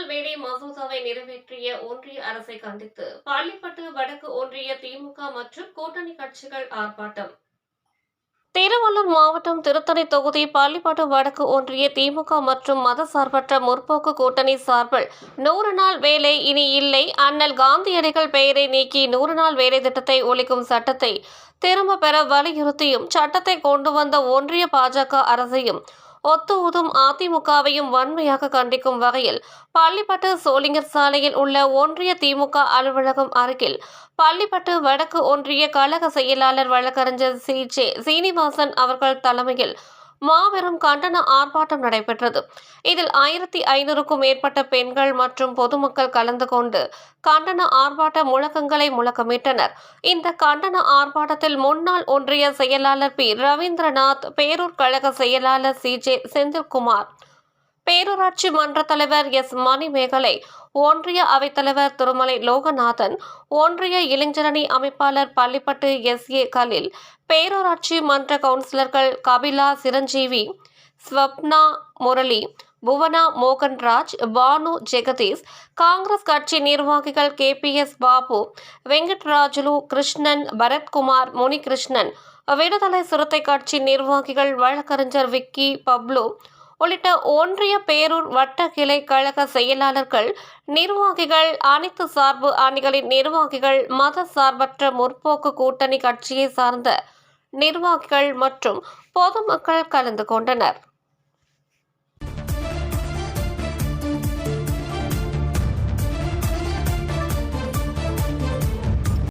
நாள் வேலை மசோதாவை நிறைவேற்றிய ஒன்றிய அரசை கண்டித்து பள்ளிப்பட்டு வடக்கு ஒன்றிய திமுக மற்றும் கூட்டணி கட்சிகள் ஆர்ப்பாட்டம். திருவள்ளூர் மாவட்டம் திருத்தணி தொகுதி பள்ளிப்பாட்டு வடக்கு ஒன்றிய திமுக மற்றும் மதசார்பற்ற முற்போக்கு கூட்டணி சார்பில் நூறு நாள் வேலை இனி இல்லை. அண்ணல் காந்தியடிகள் பெயரை நீக்கி நூறு நாள் வேலை திட்டத்தை ஒழிக்கும் சட்டத்தை திரும்ப பெற வலியுறுத்தியும் சட்டத்தை கொண்டு வந்த ஒன்றிய பாஜக அரசையும் ஒத்து ஊதும் அதிமுகவையும் வன்மையாக கண்டிக்கும் வகையில் பள்ளிப்பட்டு சோளிங்கர் சாலையில் உள்ள ஒன்றிய திமுக அலுவலகம் அருகில் பள்ளிப்பட்டு வடக்கு ஒன்றிய கழக செயலாளர் வழக்கறிஞர் சி ஜே சீனிவாசன் அவர்கள் தலைமையில் மாபெரும் கண்டன ஆர்ப்பாட்டம் நடைபெற்றது. இதில் ஆயிரத்தி ஐநூறுக்கும் மேற்பட்ட பெண்கள் மற்றும் பொதுமக்கள் கலந்து கொண்டு கண்டன ஆர்ப்பாட்ட முழக்கங்களை முழக்கமிட்டனர். இந்த கண்டன ஆர்ப்பாட்டத்தில் முன்னாள் ஒன்றிய செயலாளர் பி. ரவீந்திரநாத் பேரூர் கழக செயலாளர் சி. ஜே. செந்தில்குமார் பேரூராட்சி மன்ற தலைவர் எஸ் மணிமேகலை ஒன்றிய அவைத்தலைவர் திருமலை லோகநாதன் ஒன்றிய இளைஞரணி அமைப்பாளர் பள்ளிப்பட்டு எஸ். ஏ. கலில் பேரூராட்சி மன்ற கவுன்சிலர்கள் கபிலா சிரஞ்சீவி ஸ்வப்னா முரளி புவனா மோகன்ராஜ் பானு ஜெகதீஷ் காங்கிரஸ் கட்சி நிர்வாகிகள் K. P. S. Babu Venkatrajulu Krishnan Bharathkumar Munikrishnan விடுதலை சிறுத்தை கட்சி நிர்வாகிகள் வழக்கறிஞர் விக்கி பப்ளு உள்ளிட்ட ஒன்றிய பேரூர் வட்ட கிளை கழக செயலாளர்கள் நிர்வாகிகள் அனைத்து சார்பு அணிகளின் நிர்வாகிகள் மத சார்பற்ற முற்போக்கு கூட்டணி கட்சியை சார்ந்த நிர்வாகிகள் மற்றும் பொதுமக்கள் கலந்து கொண்டனர்.